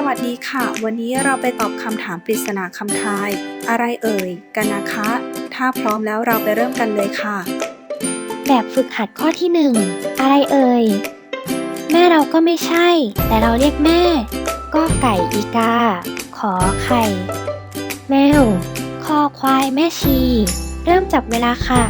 สวัสดีค่ะ วันนี้เราไปตอบคำถามปริศนาคำทาย อะไรเอ่ย กันนะคะ ถ้าพร้อมแล้วเราไปเริ่มกันเลยค่ะ แบบฝึกหัดข้อที่หนึ่งอะไรเอ่ย แม่เราก็ไม่ใช่ แต่เราเรียกแม่ ก็ไก่อีกา ขอไข่ แมวคอควายแม่ชี เริ่มจับเวลาค่ะ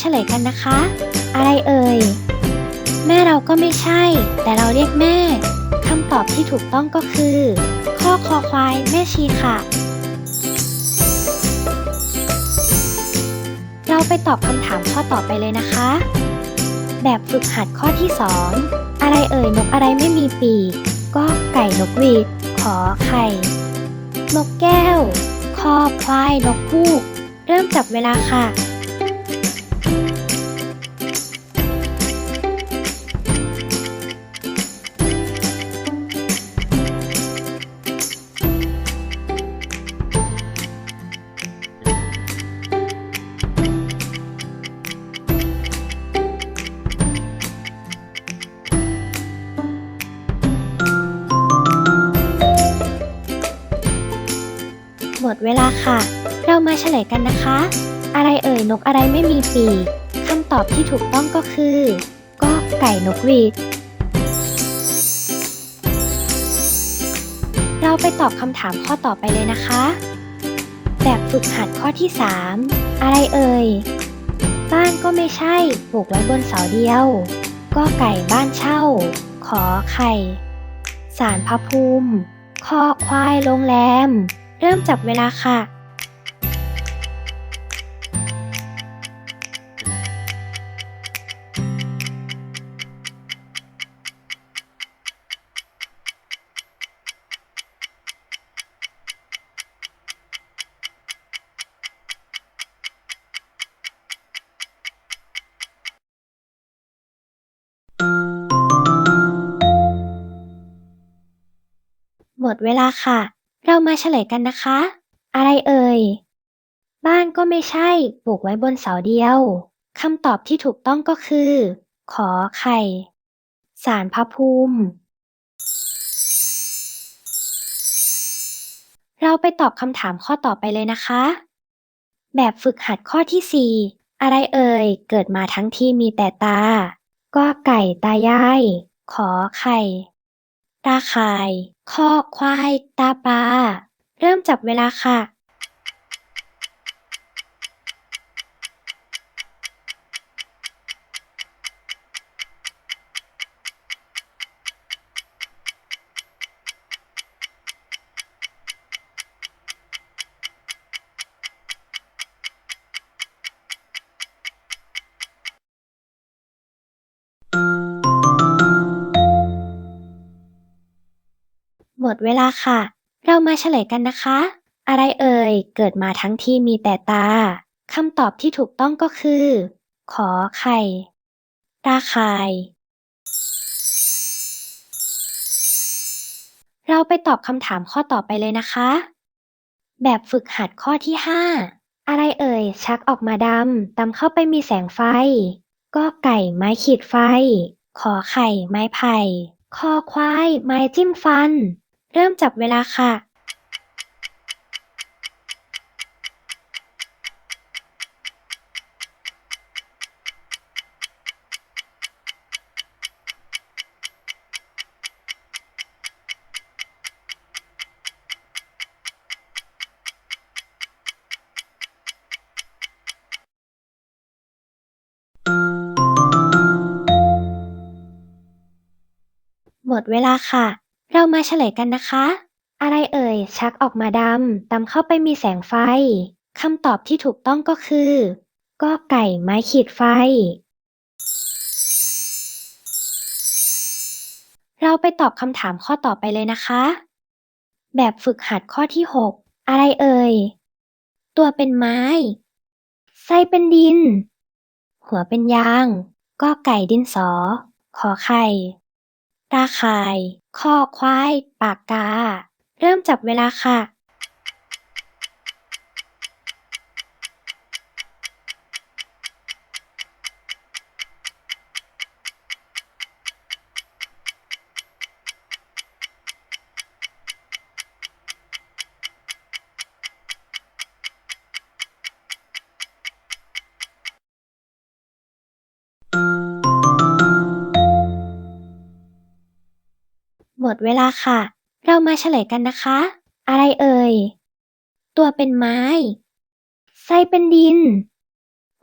เฉลยกันนะคะ อะไรเอ่ย แม่เราก็ไม่ใช่ แต่เราเรียกแม่คำตอบที่ถูกต้องก็คือ ข้อคอควายแม่ชีค่ะ เราไปตอบคำถามข้อต่อไปเลยนะคะ แบบฝึกหัดข้อที่ 2 อะไรเอ่ยนกอะไรไม่มีปีก ก็ไก่นกหวีดขอไข่ นกแก้ว คอควายนกฮูก เริ่มจับเวลาค่ะ ดเวลาค่ะ เรามาเฉลยกันนะคะ อะไรเอ่ยนกอะไรไม่มีปีกคำตอบที่ถูกต้องก็คือ ก็ไก่นกหวีดเราไปตอบคำถามข้อต่อไปเลยนะคะ แบบฝึกหัดข้อที่ 3 อะไรเอ่ย บ้านก็ไม่ใช่ปลูกไว้บนเสาเดียว ก็ไก่บ้านเช่า ขอไข่ สารพระภูมิคอควายโรงแรม เริ่มจับเวลาค่ะ หมดเวลาค่ะ เรามาเฉลยกันนะคะ อะไรเอ่ย บ้านก็ไม่ใช่ปลูกไว้บนเสาเดียวคำตอบที่ถูกต้องก็คือ ขอไข่สารพระภูมิ เราไปตอบคำถามข้อต่อไปเลยนะคะ แบบฝึกหัดข้อที่ 4 อะไรเอ่ย เกิดมาทั้งที่มีแต่ตา ก็ไก่ตายาย ขอไข่ ตาข่าย คอก ควาย ตาปลา เริ่มจับเวลาค่ะ มดเวลาค่ะ เรามาเฉลยกันนะคะ อะไรเอ่ย เกิดมาทั้งที่มีแต่ตาคำตอบที่ถูกต้องก็คือ ขอไข่ ตาข่าย เราไปตอบคำถามข้อต่อไปเลยนะคะ แบบฝึกหัดข้อที่ 5 อะไรเอ่ย ชักออกมาดำตำเข้าไปมีแสงไฟ ก็ไก่ไม้ขีดไฟ ขอไข่ไม้ไผ่คอควายไม้จิ้มฟัน เริ่มจับเวลาค่ะหมดเวลาค่ะ เรามาเฉลยกันนะคะ อะไรเอ่ย ชักออกมาดำตำเข้าไปมีแสงไฟคำตอบที่ถูกต้องก็คือ ก็ไก่ไม้ขีดไฟ เราไปตอบคำถามข้อต่อไปเลยนะคะ แบบฝึกหัดข้อที่ 6 อะไรเอ่ย ตัวเป็นไม้ ไส้เป็นดิน หัวเป็นยาง ก็ไก่ดินสอ ขอไข่ ตาข่าย คอควาย ปากกา เริ่มจับเวลาค่ะ มดเวลาค่ะ เรามาเฉลยกันนะคะ อะไรเอ่ย ตัวเป็นไม้ ไส้เป็นดิน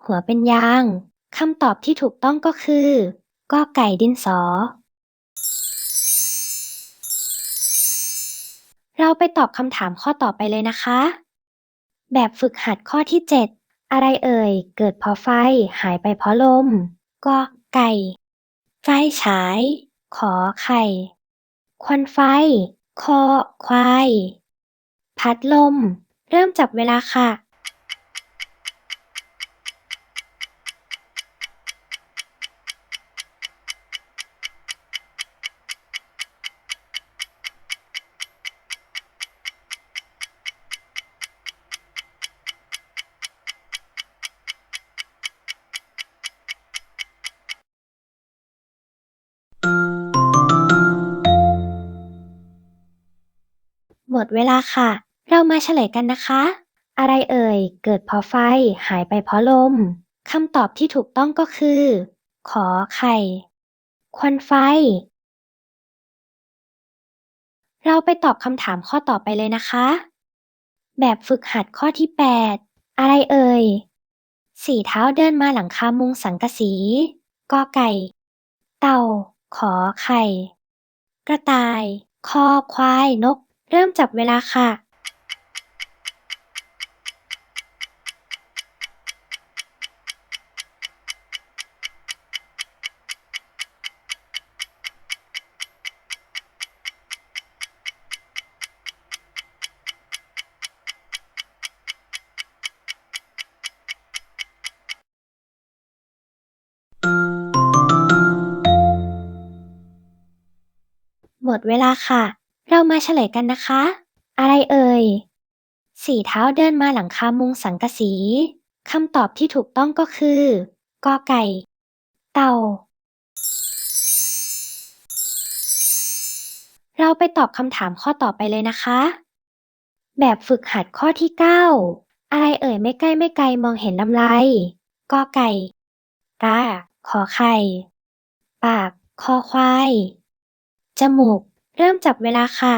หัวเป็นยางคำตอบที่ถูกต้องก็คือ ก็ไก่ดินสอ เราไปตอบคำถามข้อต่อไปเลยนะคะ แบบฝึกหัดข้อที่ 7 อะไรเอ่ย เกิดเพราะไฟ หายไปเพราะลม ก็ไก่ ไฟฉาย ขอไข่ ควันไฟ คอ ควาย พัดลม เริ่มจับเวลาค่ะ หมดเวลาค่ะ เรามาเฉลยกันนะคะ อะไรเอ่ย เกิดเพราะไฟ หายไปเพราะลมคำตอบที่ถูกต้องก็คือ ขอไข่ ควันไฟ เราไปตอบคำถามข้อต่อไปเลยนะคะ แบบฝึกหัดข้อที่ 8 อะไรเอ่ย สี่เท้าเดินมาหลังคามุงสังกะสีกอไก่ เต่า ขอไข่ กระต่าย คอควาย นก เริ่มจับเวลาค่ะหมดเวลาค่ะ เรามาเฉลยกันนะคะ อะไรเอ่ย สี่เท้าเดินมาหลังคามุงสังกะสีคำตอบที่ถูกต้องก็คือกอไก่ เต่า เราไปตอบคำถามข้อต่อไปเลยนะคะ แบบฝึกหัดข้อที่ 9 อะไรเอ่ยไม่ใกล้ไม่ไกลมองเห็นลำไรกอไก่กาขอไข่ ปาก คอควาย จมูก เริ่มจับเวลาค่ะ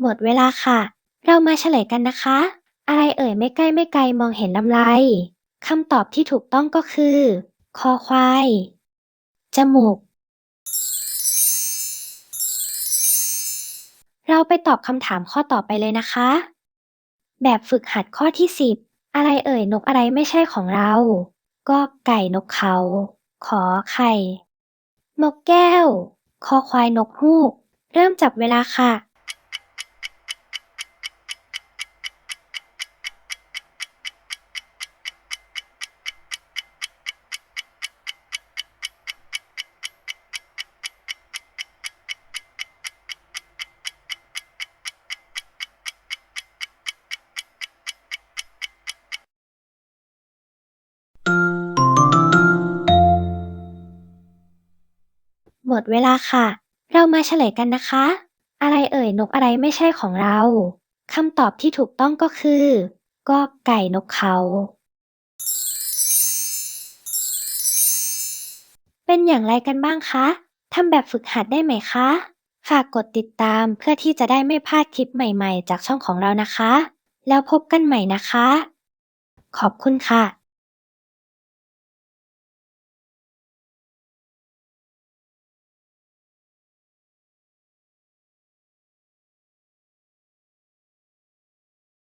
หมดเวลาค่ะ เรามาเฉลยกันนะคะ อะไรเอ่ยไม่ใกล้ไม่ไกลมองเห็นลำไรคำตอบที่ถูกต้องก็คือ คอควาย จมูก เราไปตอบคำถามข้อต่อไปเลยนะคะ แบบฝึกหัดข้อที่ 10 อะไรเอ่ยนกอะไรไม่ใช่ของเรา ก็ไก่นกเขา ขอไข่ นกแก้ว คอควายนกฮูก เริ่มจับเวลาค่ะ หมดเวลาค่ะ เรามาเฉลยกันนะคะ อะไรเอ่ยนกอะไรไม่ใช่ของเราคำตอบที่ถูกต้องก็คือ ก็ไก่นกเขา เป็นอย่างไรกันบ้างคะทำแบบฝึกหัดได้ไหมคะ ฝากกดติดตามเพื่อที่จะได้ไม่พลาดคลิปใหม่ๆ จากช่องของเรานะคะ แล้วพบกันใหม่นะคะ ขอบคุณค่ะ